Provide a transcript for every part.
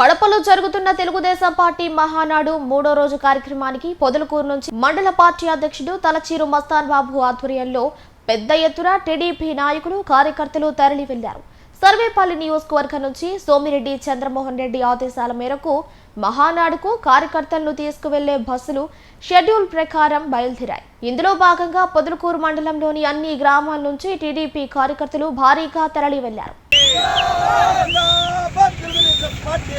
కడపలో జరుగుతున్న తెలుగుదేశం పార్టీ మహానాడు మూడో రోజు కార్యక్రమానికి పొదలకూరు నుంచి మండల పార్టీ అధ్యక్షుడు తలచీరు మస్తాన్ బాబు ఆధ్వర్యంలో పెద్ద ఎత్తున టీడీపీ నాయకులు కార్యకర్తలు తరలి వెళ్ళారు సర్వేపల్లి నియోజకవర్గం నుంచి సోమిరెడ్డి చంద్రమోహన్ రెడ్డి ఆదేశాల మేరకు మహానాడుకు కార్యకర్తలను తీసుకువెళ్ళే బస్సులు షెడ్యూల్ ప్రకారం బయలుదేరాయి. ఇందులో భాగంగా పొదలకూరు మండలంలోని అన్ని గ్రామాల నుంచి టీడీపీ కార్యకర్తలు భారీగా తరలి వెళ్ళారు పార్టీ!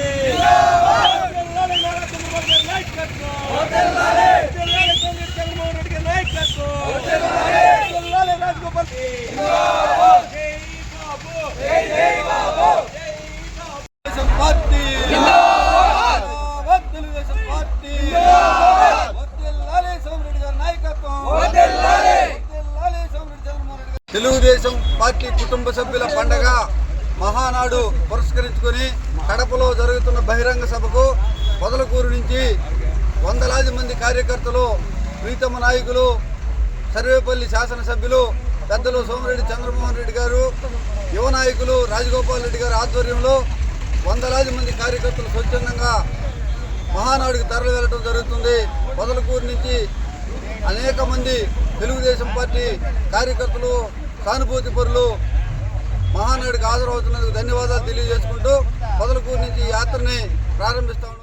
తెలుగుదేశం పార్టీ కుటుంబ సభ్యుల పండగ మహానాడు పురస్కరించుకొని కడపలో జరుగుతున్న బహిరంగ సభకు పొదలకూరు నుంచి వందలాది మంది కార్యకర్తలు ప్రీతమ నాయకులు సర్వేపల్లి శాసనసభ్యులు పెద్దలు సోమిరెడ్డి చంద్రమోహన్ రెడ్డి గారు యువ నాయకులు రాజగోపాల్ రెడ్డి గారి ఆధ్వర్యంలో వందలాది మంది కార్యకర్తలు స్వచ్ఛందంగా మహానాడుకి తరలి వెళ్ళడం జరుగుతుంది. పొదలకూరు నుంచి అనేక మంది తెలుగుదేశం పార్టీ కార్యకర్తలు సానుభూతి పరులు మహానాడుకి హాజరవుతున్నందుకు ధన్యవాదాలు తెలియజేసుకుంటూ పొదలకూరు నుంచి యాత్రని ప్రారంభిస్తాము